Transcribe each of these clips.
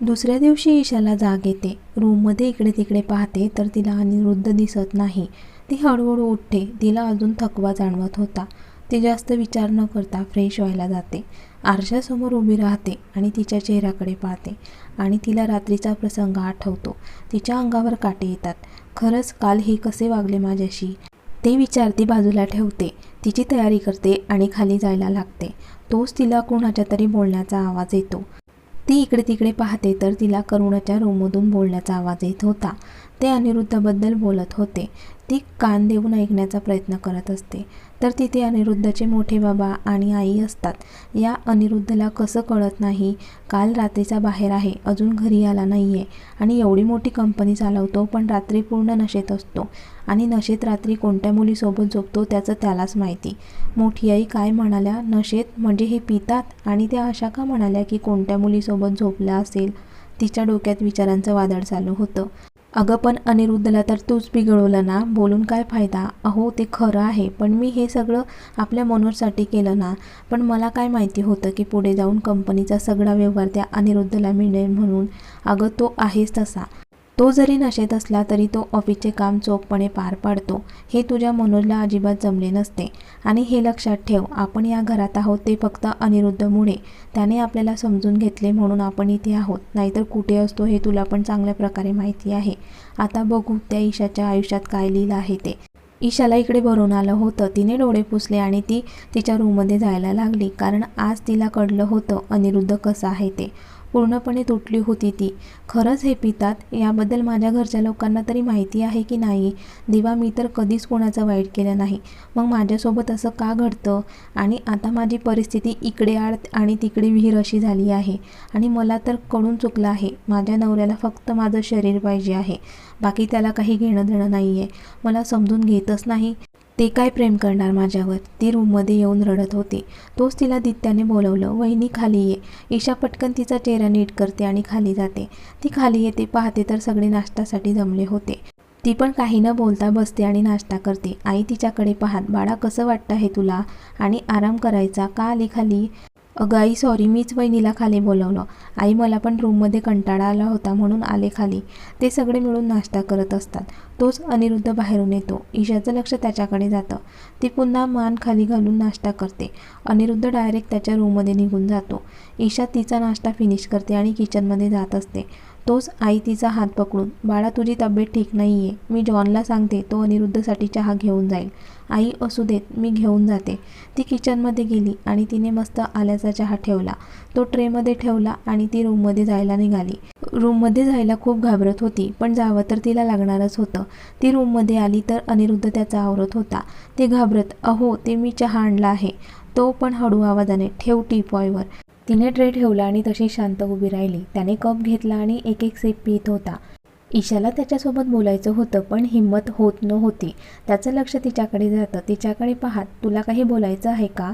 दुसऱ्या दिवशी ईशाला जाग येते. रूममध्ये इकडे तिकडे पाहते तर तिला अनिरुद्ध दिसत नाही. ती हळूहळू उठते. तिला अजून थकवा जाणवत होता. ती जास्त विचार न करता फ्रेश व्हायला जाते. आरशासमोर उभी राहते आणि तिच्या चेहऱ्याकडे पाहते आणि तिला रात्रीचा प्रसंग आठवतो. तिच्या अंगावर काटे येतात. खरंच काल हे कसे वागले माझ्याशी? ते विचार ती बाजूला ठेवते. तिची तयारी करते आणि खाली जायला लागते. तोच तिला कोणाच्या तरी बोलण्याचा आवाज येतो. ती इकडे तिकडे पाहते तर तिला करुणाच्या रूममधून बोलण्याचा आवाज येत होता. ते अनिरुद्धबद्दल बोलत होते. ती कान देऊन ऐकण्याचा प्रयत्न करत असते. तर तिथे अनिरुद्धचे मोठे बाबा आणि आई असतात. या अनिरुद्धला कसं कळत नाही? काल रात्रीचा बाहेर आहे. अजून घरी आला नाही आहे आणि एवढी मोठी कंपनी चालवतो पण रात्री पूर्ण नशेत असतो. आणि नशेत रात्री कोणत्या मुलीसोबत झोपतो त्याचं त्यालाच माहिती. मोठी आई काय म्हणाल्या? नशेत? म्हणजे हे पितात? आणि त्या अशा का म्हणाल्या की कोणत्या मुलीसोबत झोपला असेल? तिच्या डोक्यात विचारांचं वादळ चालू होतं. अगं पण अनिरुद्धला तर तूच बिघडवलं ना. बोलून काय फायदा? अहो ते खरं आहे पण मी हे सगळं आपल्या मनोरसाठी केलं ना. पण मला काय माहिती होतं की पुढे जाऊन कंपनीचा सगळा व्यवहार त्या अनिरुद्धला मिळेल म्हणून. अगं तो आहेच तसा. तो जरी नशेत असला तरी तो ऑफिसचे काम चोखपणे पार पाडतो. हे तुझ्या मनोजला अजिबात जमले नसते. आणि हे लक्षात ठेव आपण या घरात आहोत ते फक्त अनिरुद्धमुळे. त्याने आपल्याला समजून घेतले म्हणून आपण इथे आहोत. नाहीतर कुठे असतो हे तुला पण चांगल्या प्रकारे माहिती आहे. आता बघू त्या ईशाच्या आयुष्यात काय लिहिलं आहे ते. ईशाला इकडे भरून आलं होतं. तिने डोळे पुसले आणि ती तिच्या रूममध्ये जायला लागली. कारण आज तिला कळलं होतं अनिरुद्ध कसं आहे ते. पूर्णपणे तुटली होती ती. खरंच हे पितात? याबद्दल माझ्या घरच्या लोकांना तरी माहिती आहे की नाही? दिवा मी तर कधीच कोणाचं वाईट केलं नाही. मग माझ्यासोबत असं का घडतं? आणि आता माझी परिस्थिती इकडे आड आणि तिकडे विहीर अशी झाली आहे. आणि मला तर कळून चुकलं आहे. माझ्या नवऱ्याला फक्त माझं शरीर पाहिजे आहे. बाकी त्याला काही घेणं देणं नाही आहे मला समजून घेतच नाही. ते काय प्रेम करणार माझ्यावर? ती रूममध्ये येऊन रडत होती. तोच तिला दित्याने बोलवलं वहिनी खाली ये. ईशा पटकन तिचा चेहरा नीट करते आणि खाली जाते. ती खाली येते पाहते तर सगळे नाश्त्यासाठी जमले होते. ती पण काही न बोलता बसते आणि नाश्ता करते. आई तिच्याकडे पाहत बाळा कसं वाटतं हे तुला? आणि आराम करायचा का आली खाली? अगं आई सॉरी मीच वहिनीला खाली बोलावलं. आई मला पण रूममध्ये कंटाळा आला होता म्हणून आले खाली. ते सगळे मिळून नाश्ता करत असतात. तोच अनिरुद्ध बाहेरून येतो. ईशाचं लक्ष त्याच्याकडे जातं. ती पुन्हा मान खाली घालून नाश्ता करते. अनिरुद्ध डायरेक्ट त्याच्या रूममध्ये निघून जातो. ईशा तिचा नाश्ता फिनिश करते आणि किचनमध्ये जात असते. तोच आई तिचा हात पकडून बाळा तुझी तब्येत ठीक नाही आहे मी जॉनला सांगते तो अनिरुद्धसाठी चहा घेऊन जाईल. आई असू देत मी घेऊन जाते. ती किचनमध्ये गेली आणि तिने मस्त आल्याचा चहा ठेवला. तो ट्रेमध्ये ठेवला आणि ती रूममध्ये जायला निघाली. रूममध्ये जायला खूप घाबरत होती पण जावं तर तिला लागणारच होतं. ती रूममध्ये आली तर अनिरुद्ध त्याचा आवरत होता. ते घाबरत. अहो ते मी चहा आणला आहे. तो पण हळू आवाजाने ठेव टीपॉयवर तिने ट्रे ठेवला आणि तशी शांत उभी राहिली. त्याने कप घेतला आणि एक एक सेप पित होता. ईशाला त्याच्यासोबत बोलायचं होतं पण हिंमत होत नव्हती. त्याचं लक्ष तिच्याकडे जातं. तिच्याकडे पाहत तुला काही बोलायचं आहे का?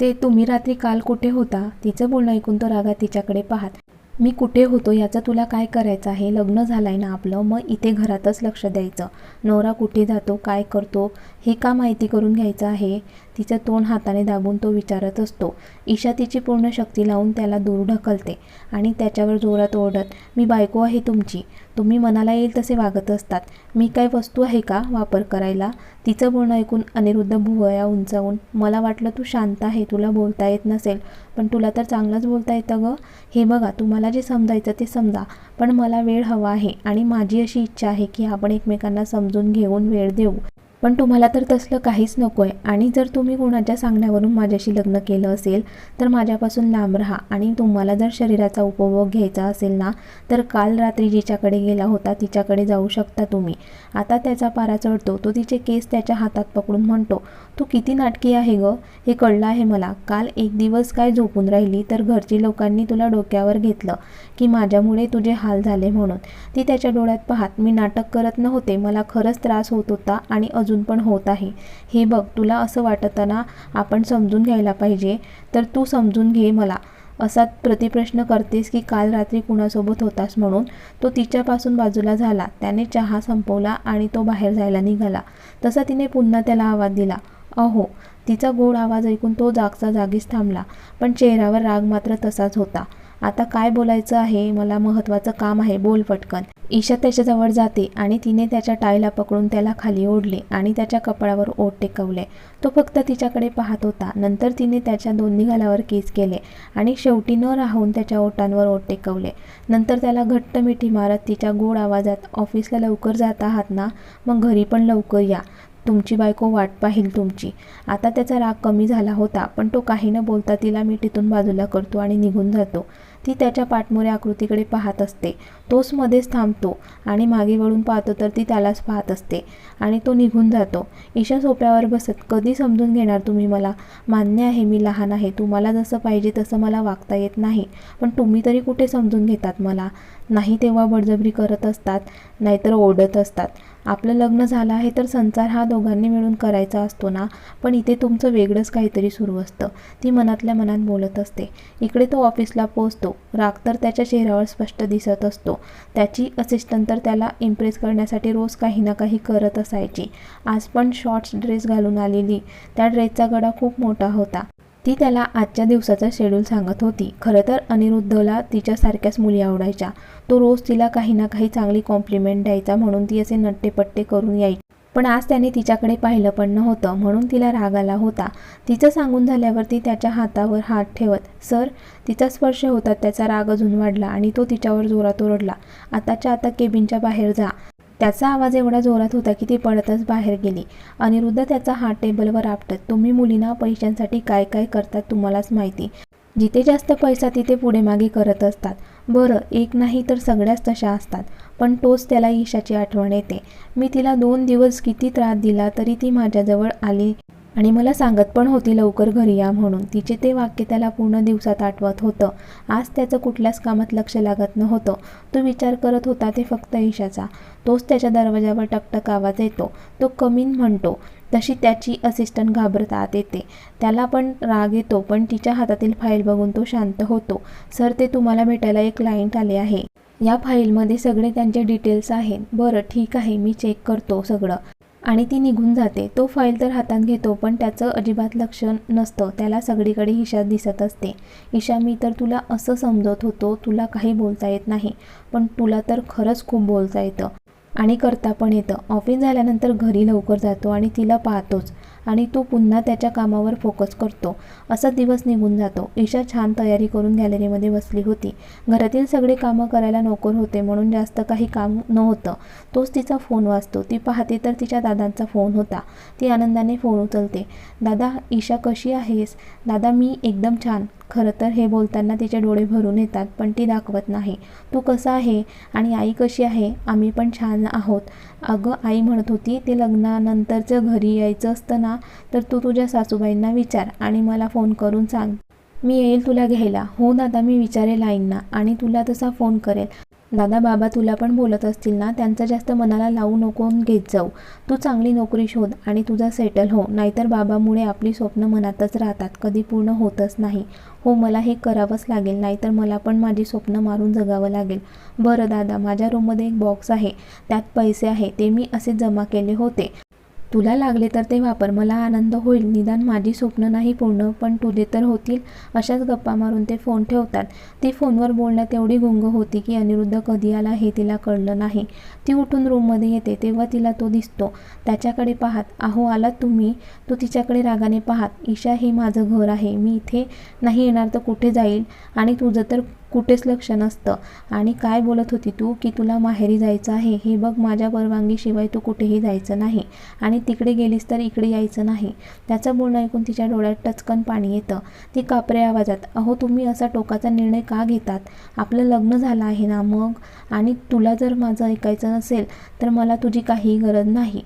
ते तुम्ही रात्री काल कुठे होता? तिचं बोलणं ऐकून तो रागा तिच्याकडे पाहत मी कुठे होतो? याचं तुला काय करायचं आहे? लग्न झालं आहे ना आपलं? मग इथे घरातच लक्ष द्यायचं. नवरा कुठे जातो? काय करतो? हे का माहिती करून घ्यायचं आहे? तिचं तोंड हाताने दाबून तो विचारत असतो. ईशा तिची पूर्ण शक्ती लावून त्याला दूर ढकलते आणि त्याच्यावर जोरात ओरडत मी बायको आहे तुमची. तुम्ही मनाला येईल तसे वागत असतात. मी काय वस्तू आहे का वापर करायला? तिचं बोलणं ऐकून अनिरुद्ध भुवया उंचावून मला वाटलं तू शांत आहे तुला बोलता येत नसेल. पण तुला तर चांगलंच बोलता येतं गं. हे बघा तुम्हाला जे समजायचं ते समजा. पण मला वेळ हवा आहे आणि माझी अशी इच्छा आहे की आपण एकमेकांना समजून घेऊन वेळ देऊ. पण तुम्हाला तर तसलं काहीच नको आहे आणि जर तुम्ही कोणाच्या सांगण्यावरून माझ्याशी लग्न केलं असेल तर माझ्यापासून लांब राहा. आणि तुम्हाला जर शरीराचा उपभोग घ्यायचा असेल ना तर काल रात्री जिच्याकडे गेला होता तिच्याकडे जाऊ शकता तुम्ही. आता त्याचा पारा चढतो. तो तिचे केस त्याच्या हातात पकडून म्हणतो तू किती नाटकी आहे गं? हे कळलं आहे मला. काल एक दिवस काय झोपून राहिली तर घरची लोकांनी तुला डोक्यावर घेतलं की माझ्यामुळे तुझे हाल झाले म्हणून. ती त्याच्या डोळ्यात पाहत मी नाटक करत नव्हते. मला खरंच त्रास होत होता आणि अजून पण होत आहे. हे बघ तुला असं वाटताना आपण समजून घ्यायला पाहिजे. तर तू समजून घे मला. असा प्रतिप्रश्न करतेस की काल रात्री कुणासोबत होतास म्हणून? तो तिच्यापासून बाजूला झाला. त्याने चहा संपवला आणि तो बाहेर जायला निघाला. तसा तिने पुन्हा त्याला आवाज दिला. अहो तिचा गोड आवाज ऐकून तो जागचा जागीच थांबला. पण चेहऱ्यावर राग मात्र तसाच होता. आता काय बोलायचं आहे? मला महत्त्वाचं काम आहे. बोल पटकन. ईशा त्याच्याजवळ जाते आणि तिने त्याच्या टायला पकडून त्याला खाली ओढले आणि त्याच्या कपाळावर ओठ टेकवले. तो फक्त तिच्याकडे पाहत होता. नंतर तिने त्याच्या दोन्ही गालावर केस केले आणि शेवटी न राहून त्याच्या ओठांवर ओठ टेकवले. नंतर त्याला घट्ट मिठी मारत तिच्या गोड आवाजात ऑफिसला लवकर जात आहात ना? मग घरी पण लवकर या. तुमची बायको वाट पाहिल तुमची. आता त्याचा राग कमी झाला होता पण तो काही न बोलता तिला मिठीतून बाजूला करतो आणि निघून जातो. ती त्याच्या पाठमोऱ्या आकृतीकडे पाहत असते. तोच मध्येच थांबतो आणि मागे वळून पाहतो तर ती त्यालाच पाहत असते आणि तो निघून जातो. ईशा सोप्यावर बसत कधी समजून घेणार तुम्ही मला? मान्य आहे मी लहान आहे. तुम्हाला जसं पाहिजे तसं मला वागता येत नाही. पण तुम्ही तरी कुठे समजून घेतात मला? नाही तेव्हा बळजबरी करत असतात नाहीतर ओढत असतात. आपलं लग्न झालं आहे तर संसार हा दोघांनी मिळून करायचा असतो ना? पण इथे तुमचं वेगळंच काहीतरी सुरू असतं. ती मनातल्या मनात बोलत असते. इकडे तो ऑफिसला पोचतो राग तर त्याच्या चेहऱ्यावर स्पष्ट दिसत असतो. त्याची असिस्टंट तर त्याला इम्प्रेस करण्यासाठी रोज काही ना काही करत असायची. आज पण शॉर्ट्स ड्रेस घालून आलेली. त्या ड्रेसचा गडा खूप मोठा होता. ती त्याला आजच्या दिवसाचा शेड्यूल सांगत होती. खरं तर अनिरुद्धला तिच्यासारख्याच मुली आवडायच्या. तो रोज तिला काही ना काही चांगली कॉम्प्लिमेंट द्यायचा म्हणून ती असे नट्टेपट्टे करून यायची. पण आज त्याने तिच्याकडे पाहिलं पण नव्हतं म्हणून तिला राग आला होता. तिचं सांगून झाल्यावर ती त्याच्या हातावर हात ठेवत सर तिचा स्पर्श होता त्याचा राग अजून वाढला आणि तो तिच्यावर जोरात ओरडला. आताच्या आता केबिनच्या बाहेर जा. त्याचा आवाज एवढा जोरात होता की ती पडतच बाहेर गेली. अनिरुद्ध त्याचा हात टेबलवर आपटत तुम्ही मुलींना पैशांसाठी काय काय करतात तुम्हालाच माहिती. जिथे जास्त पैसा तिथे पुढे मागे करत असतात. बरं एक नाही तर सगळ्याच तशा असतात. पण तोच त्याला ईशाची आठवण येते. मी तिला दोन दिवस किती त्रास दिला तरी ती माझ्याजवळ आली आणि मला सांगत पण होती लवकर घरी या म्हणून. तिचे ते वाक्य त्याला पूर्ण दिवसात आठवत होतं. आज त्याचं कुठल्याच कामात लक्ष लागत नव्हतं. तो विचार करत होता ते फक्त ईशाचा. तोच त्याच्या दरवाजावर टकटक आवाज येतो. तो कमीन म्हणतो. तशी त्याची असिस्टंट घाबरत आत येते. त्याला पण राग येतो पण तिच्या हातातील फाईल बघून तो शांत होतो. सर ते तुम्हाला भेटायला एक क्लायंट आले आहे. या फाईलमध्ये सगळे त्यांचे डिटेल्स आहेत. बरं ठीक आहे. मी चेक करतो सगळं. आणि ती निघून जाते. तो फाईल तर हातात घेतो पण त्याचं अजिबात लक्ष नसतं. त्याला सगळीकडे ईशा दिसत असते. ईशा मी तर तुला असं समजत होतो तुला काही बोलता येत नाही पण तुला तर खरंच खूप बोलता येतं आणि करता पण येतं. ऑफिस झाल्यानंतर घरी लवकर जातो आणि तिला पाहतोच. आणि तो पुन्हा त्याच्या कामावर फोकस करतो. असा दिवस निघून जातो. ईशा छान तयारी करून गॅलरीमध्ये बसली होती. घरातील सगळे कामं करायला नोकर होते म्हणून जास्त काही काम नव्हतं. तोच तिचा फोन वाचतो. ती पाहते तर तिच्या दादांचा फोन होता. ती आनंदाने फोन उचलते. दादा ईशा कशी आहेस? दादा मी एकदम छान. खरं तर हे बोलताना तिचे डोळे भरून येतात पण ती दाखवत नाही. तू कसा आहे? आणि आई कशी आहे? आम्ही पण छान आहोत. अगं आई म्हणत होती ते लग्नानंतरचं घरी यायचं असतं ना तर तू तुझ्या सासूबाईंना विचार आणि मला फोन करून सांग. मी येईल तुला घ्यायला. हो दादा मी विचारेल आईंना आणि तुला तसा फोन करेल. दादा बाबा तुला पण बोलत असतील ना त्यांचं जास्त मनाला लावू नको घेत जाऊ. तू चांगली नोकरी शोध आणि तुझा सेटल हो. नाहीतर बाबामुळे आपली स्वप्न मनातच राहतात. कधी पूर्ण होतच नाही. हो मला हे करावंच लागेल. नाहीतर मला पण माझी स्वप्न मारून जगावं लागेल. बरं दादा माझ्या रूममध्ये एक बॉक्स आहे. त्यात पैसे आहे. ते मी असे जमा केले होते. तुला लागले तर ते वापर. मला आनंद होईल. निदान माझी स्वप्न नाही पूर्ण पण तुझे तर होतील. अशाच गप्पा मारून ते फोन ठेवतात. ती फोनवर बोलण्यात एवढी गुंग होती की अनिरुद्ध कधी आला हे तिला कळलं नाही. ती उठून रूममध्ये येते. तेव्हा तिला तो दिसतो. त्याच्याकडे पाहत अहो आलात तुम्ही? तो तिच्याकडे रागाने पाहत ईशा हे माझं घर आहे. मी इथे नाही येणार तर कुठे जाईल? आणि तुझं तर कुठेच लक्ष नसतं. आणि काय बोलत होती तू? की तुला माहेरी जायचं आहे. हे बघ माझ्या परवानगीशिवाय तू कुठेही जायचं नाही. आणि तिकडे गेलीस तर इकडे यायचं नाही. त्याचं बोलणं ऐकून तिच्या डोळ्यात टचकन पाणी येतं. ती कापरे आवाजात अहो तुम्ही असा टोकाचा निर्णय का घेतात? आपलं लग्न झालं आहे ना मग? आणि तुला जर माझं ऐकायचं नसेल तर मला तुझी काहीही गरज नाही.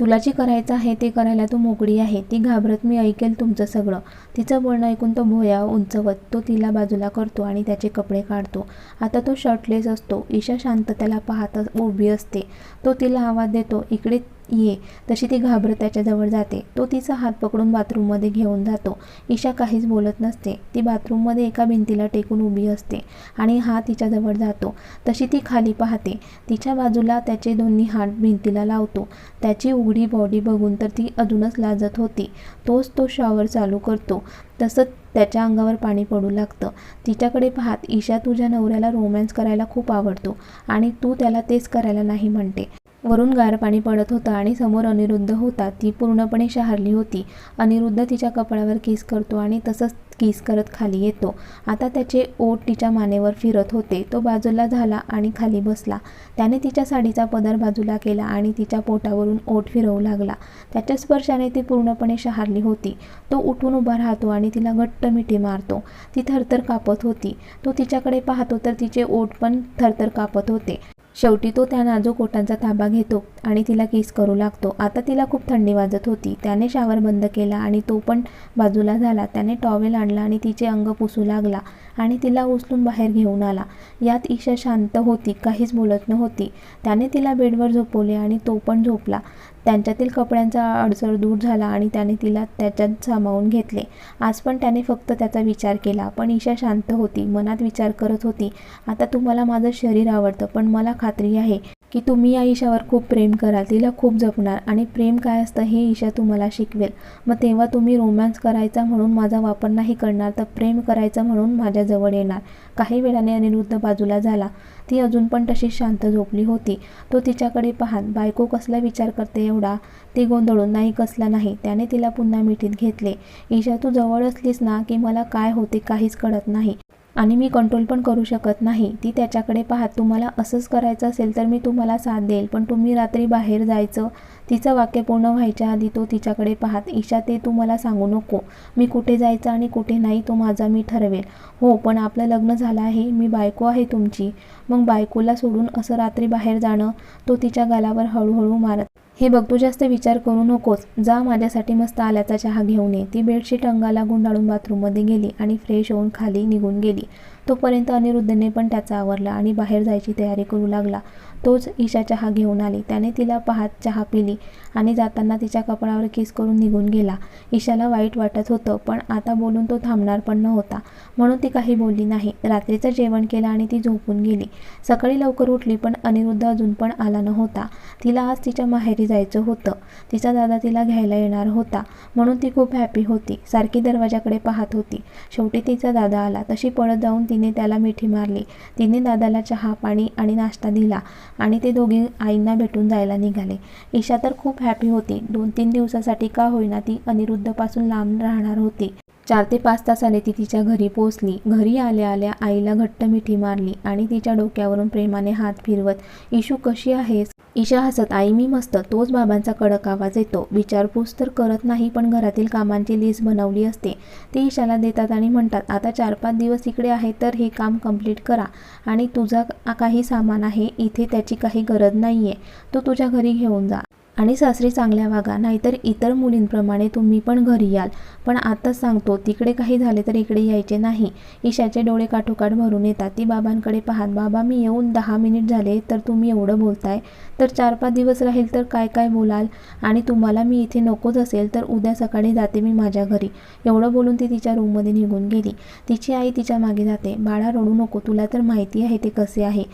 तुला जे करायचं आहे ते करायला तू मोकळी आहे. ती घाबरत मी ऐकेल तुमचं सगळं. तिचं बोलणं ऐकून तो भोया उंचवत तो तिला बाजूला करतो आणि त्याचे कपडे काढतो. आता तो शर्टलेस असतो. ईशा शांत त्याला पाहत उभी असते. तो तिला आवाज देतो. इकडे ये. तशी ती घाबरत त्याच्याजवळ जाते तो तिचा हात पकडून बाथरूममध्ये घेऊन जातो. ईशा काहीच बोलत नसते. ती बाथरूममध्ये एका भिंतीला टेकून उभी असते आणि हा तिच्याजवळ जातो. तशी ती खाली पाहते. तिच्या बाजूला त्याचे दोन्ही हात भिंतीला लावतो. त्याची उघडी बॉडी बघून तर ती अजूनच लाजत होती. तोच तो शॉवर चालू करतो. तसंच त्याच्या अंगावर पाणी पडू लागतं. तिच्याकडे पाहत ईशा तुझ्या नवऱ्याला रोमॅन्स करायला खूप आवडतो आणि तू त्याला तेच करायला नाही म्हणते. वरून गार पाणी पडत होतं आणि समोर अनिरुद्ध होता. ती पूर्णपणे शहारली होती. अनिरुद्ध तिच्या कपाळावर किस करतो आणि तसंच किस करत खाली येतो. आता त्याचे ओठ तिच्या मानेवर फिरत होते. तो बाजूला झाला आणि खाली बसला. त्याने तिच्या साडीचा पदर बाजूला केला आणि तिच्या पोटावरून ओठ फिरवू लागला. त्याच्या स्पर्शाने ती पूर्णपणे शहारली होती. तो उठून उभा राहतो आणि तिला घट्ट मिठी मारतो. ती थरथर कापत होती. तो तिच्याकडे पाहतो तर तिचे ओठ पण थरथर कापत होते. शेवटी तो त्या नाजूक ओठांचा ताबा घेतो आणि तिला किस करू लागतो. आता तिला खूप थंडी वाजत होती. त्याने शावर बंद केला आणि तो पण बाजूला झाला. त्याने टॉवेल आणला आणि तिचे अंग पुसू लागला आणि तिला उचलून बाहेर घेऊन आला. यात ईशा शांत होती. काहीच बोलत नव्हती. त्याने तिला बेडवर झोपवले आणि तो पण झोपला. त्यांच्यातील कपड्यांचा अडसर दूर झाला आणि त्याने तिला त्याच्यात सामावून घेतले. आज पण त्याने फक्त त्याचा विचार केला पण ईशा शांत होती मनात विचार करत होती आता तुम्हाला माझं शरीर आवडतं पण मला खात्री आहे की तुम्ही या ईशावर खूप प्रेम कराल तिला खूप जपणार. आणि प्रेम काय असतं हे ईशा तुम्हाला शिकवेल. मग तेव्हा तुम्ही रोमॅन्स करायचा म्हणून माझा वापर नाही करणार तर प्रेम करायचं म्हणून माझ्याजवळ येणार. काही वेळाने अनिरुद्ध बाजूला झाला. ती अजून पण तशीच शांत झोपली होती. तो तिच्याकडे पाहात बायको कसला विचार करते एवढा? ती गोंधळून नाही कसला नाही. त्याने तिला पुन्हा मिठीत घेतले. ईशा तू जवळ असलीस ना की मला काय होते काहीच कळत नाही. आणि मी कंट्रोल पण करू शकत नाही. ती त्याच्याकडे पाहत तुम्हाला असंच करायचं असेल तर मी तुम्हाला साथ देईल. पण तुम्ही रात्री बाहेर जायचं तिचं वाक्य पूर्ण व्हायच्या आधी तो तिच्याकडे पाहत ईशा ते तू मला सांगू नको. मी कुठे जायचं आणि कुठे नाही तो माझा मी ठरवेल. हो पण आपलं लग्न झालं आहे. मी बायको आहे तुमची. मग बायकोला सोडून असं रात्री बाहेर जाणं तो तिच्या गालावर हळूहळू मारत हे बघ तू जास्त विचार करू नकोस. जा माझ्यासाठी मस्त आल्याचा चहा घेऊन ये. ती बेडशीट अंगाला गुंडाळून बाथरूममध्ये गेली आणि फ्रेश होऊन खाली निघून गेली. तोपर्यंत अनिरुद्धने पण त्याचा आवरला आणि बाहेर जायची तयारी करू लागला. तोच ईशा चहा घेऊन आली. त्याने तिला पाहत चहा पिली आणि जाताना तिच्या कपडावर किस करून निघून गेला. ईशाला वाईट वाटत होतं पण आता बोलून तो थांबणार पण नव्हता. म्हणून ती काही बोलली नाही. रात्रीचं जेवण केलं आणि ती झोपून गेली. सकाळी लवकर उठली पण अनिरुद्ध अजून पण आला नव्हता. तिला आज तिच्या माहेरी जायचं होतं. तिचा दादा तिला घ्यायला येणार होता. म्हणून ती खूप हॅपी होती. सारखी दरवाजाकडे पाहत होती. शेवटी तिचा दादा आला. तशी पळत जाऊन तिने त्याला मिठी मारली. तिने दादाला चहा पाणी आणि नाश्ता दिला. आणि ते दोघे आईंना भेटून जायला निघाले. ईशा तर खूप हॅपी होती. दोन तीन दिवसासाठी का होईना ती अनिरुद्धपासून लांब राहणार होती. चार ते पाच तासाने ती तिच्या घरी पोचली घरी आल्या आल्या आईला घट्ट मिठी मारली आणि तिच्या डोक्यावरून प्रेमाने हात फिरवत इशू कशी आहेस? ईशा हसत आई मी मस्त. तोच बाबांचा कडक आवाज येतो. विचारपूस तर करत नाही पण घरातील कामांची लिस्ट बनवली असते. ते ईशाला देतात आणि म्हणतात आता चार पाच दिवस इकडे आहे तर हे काम कंप्लीट करा. आणि तुझा काही सामान आहे इथे त्याची काही गरज नाही आहे तो तुझ्या घरी घेऊन जा. आणि सासरी चांगल्या वागा नाहीतर इतर मुलींप्रमाणे तुम्ही पण घरी याल. पण आताच सांगतो तिकडे काही झाले तर इकडे यायचे नाही. ईशाचे डोळे काठोकाठ भरून येतात. ती बाबांकडे पाहत बाबा मी येऊन दहा मिनिट झाले तर तुम्ही एवढं बोलताय. तर चार पाच दिवस राहील तर काय काय बोलाल? आणि तुम्हाला मी इथे नकोच असेल तर उद्या सकाळी जाते मी माझ्या घरी. एवढं बोलून ती तिच्या रूममध्ये निघून गेली. तिची आई तिच्यामागे जाते. बाळा रडू नको. तुला तर माहिती आहे ते कसे आहे.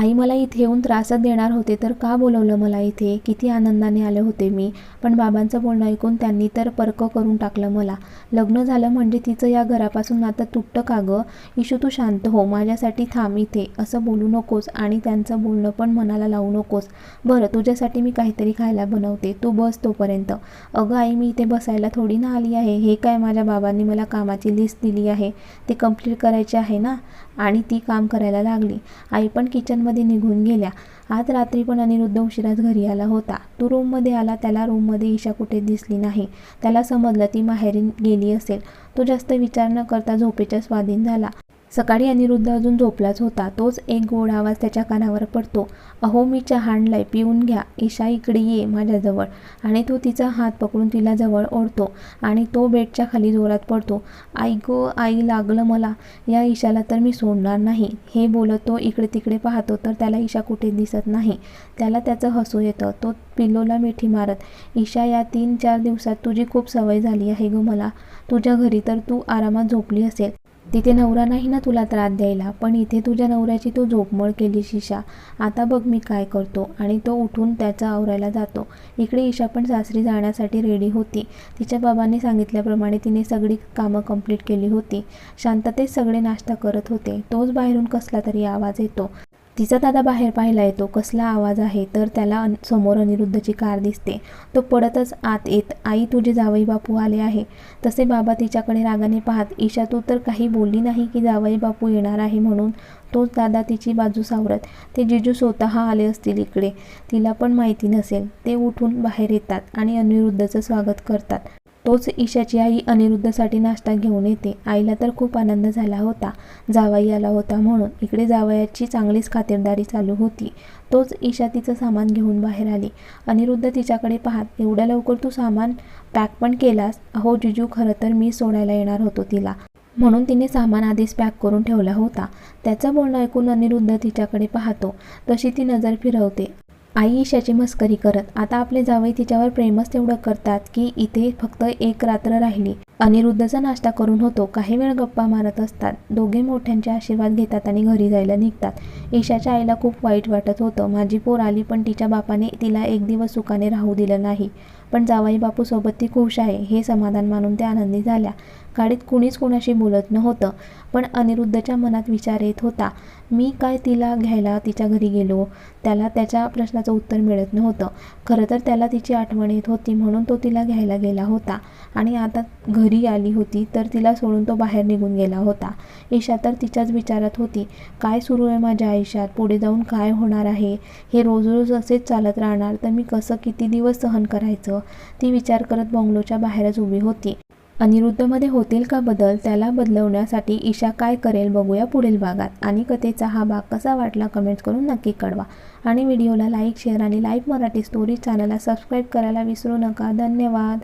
आई मला इथे येऊन त्रासच देणार होते तर का बोलवलं मला इथे? किती आनंदाने आले होते मी. पण बाबांचं बोलणं ऐकून त्यांनी तर पर्क करून टाकलं मला. लग्न झालं म्हणजे तिचं या घरापासून नातं तुटतं का गं? इशू तू शांत हो माझ्यासाठी थांब इथे. असं बोलू नकोस आणि त्यांचं बोलणं पण मनाला लावू नकोस. बरं तुझ्यासाठी मी काहीतरी खायला बनवते. तू बस तोपर्यंत. अगं आई मी इथे बसायला थोडी ना आली आहे. हे काय माझ्या बाबांनी मला कामाची लिस्ट दिली आहे? ते कंप्लीट करायचे आहे ना? आणि ती काम करायला लागली. आई पण किचनमध्ये निघून गेल्या. आज रात्री पण अनिरुद्ध उशिराच घरी आला होता. तो रूममध्ये आला त्याला रूममध्ये ईशा कुठे दिसली नाही. त्याला समजलं ती माहेरी गेली असेल. तो जास्त विचार न करता झोपेच्या स्वाधीन झाला. सकाळी अनिरुद्ध अजून झोपलाच होता. तोच एक गोड आवाज त्याच्या कानावर पडतो. अहो मी चहा आणलाय पिऊन घ्या. ईशा इकडे ये माझ्याजवळ. आणि तो तिचा हात पकडून तिला जवळ ओढतो आणि तो बेडच्या खाली जोरात पडतो. आई गो आई लागलं मला. या ईशाला तर मी सोडणार नाही. हे बोलत तो इकडे तिकडे पाहतो तर त्याला ईशा कुठे दिसत नाही. त्याला त्याचं हसू येतं. तो पिल्लोला मिठी मारत ईशा या तीन चार दिवसात तुझी खूप सवय झाली आहे गो मला. तुझ्या घरी तर तू आरामात झोपली असेल. तिथे नवरा नाही ना तुला त्रास द्यायला पण इथे तुझ्या नवऱ्याची तू झोपमळ केली शिशा. आता बघ मी काय करतो. आणि तो उठून त्याचा आवरायला जातो. इकडे ईशा पण सासरी जाण्यासाठी रेडी होती. तिच्या बाबांनी सांगितल्याप्रमाणे तिने सगळी कामं कंप्लीट केली होती. शांततेत सगळे नाश्ता करत होते. तोच बाहेरून कसला तरी आवाज येतो. तिचा दादा बाहेर पाहायला येतो कसला आवाज आहे तर त्याला अन- समोर अनिरुद्धची कार दिसते. तो पडतच आत येत आई तुझे जावई बापू आले आहे. तसे बाबा तिच्याकडे रागाने पाहत ईशा तू तर काही बोलली नाही की जावई बापू येणार आहे म्हणून तोच दादा तिची बाजू सावरत. ते जिजू स्वतः आले असतील इकडे. तिला पण माहिती नसेल. ते उठून बाहेर येतात आणि अनिरुद्धचं स्वागत करतात. तोच ईशाची आई अनिरुद्धसाठी नाश्ता घेऊन येते. आईला तर खूप आनंद झाला होता. जावाई आला होता म्हणून इकडे जावयाची चांगलीच खातिरदारी चालू होती. तोच ईशा तिचं सामान घेऊन बाहेर आली. अनिरुद्ध तिच्याकडे पाहत एवढ्या लवकर तू सामान पॅक पण केलास? अहो जिजू खरं तर मी सोडायला येणार होतो तिला. म्हणून तिने सामान आधीच पॅक करून ठेवला होता. त्याचं बोलणं ऐकून अनिरुद्ध तिच्याकडे पाहतो. तशी ती नजर फिरवते. आई ईशाची मस्करी करत आता आपले जावई तिच्यावर प्रेमच तेवढं करतात की इथे फक्त एक रात्र राहिली. अनिरुद्धचा नाश्ता करून होतो काही वेळ गप्पा मारत असतात. दोघे मोठ्यांचे आशीर्वाद घेतात आणि घरी जायला निघतात. ईशाच्या आईला खूप वाईट वाटत होतं. माझी पोर आली पण तिच्या बापाने तिला एक दिवस सुखाने राहू दिलं नाही. पण जावाई बापू सोबत ती खुश आहे हे समाधान मानून त्या आनंदी झाल्या. गाडीत कुणीच कोणाशी बोलत नव्हतं. पण अनिरुद्धच्या मनात विचार येत होता मी काय तिला घ्यायला तिच्या घरी गेलो? त्याला त्याच्या प्रश्नाचं उत्तर मिळत नव्हतं. खरं तर त्याला तिची आठवण येत होती म्हणून तो तिला घ्यायला गेला होता. आणि आता घरी आली होती तर तिला सोडून तो बाहेर निघून गेला होता. ईशा तर तिच्याच विचारात होती काय सुरू आहे माझ्या आयुष्यात? पुढे जाऊन काय होणार आहे? हे रोज रोज असेच चालत राहणार तर मी कसं किती दिवस सहन करायचं? ती विचार करत बंगलोच्या बाहेरच उभी होती. अनिरुद्धमध्ये होतील का बदल त्याला बदलवण्यासाठी ईशा काय करेल बघूया पुढील भागात. आणि कथेचा हा भाग कसा वाटला कमेंट्स करून नक्की कळवा. आणि व्हिडिओला लाईक शेअर आणि लाईव्ह मराठी स्टोरी चॅनलला सबस्क्राईब करायला विसरू नका. धन्यवाद.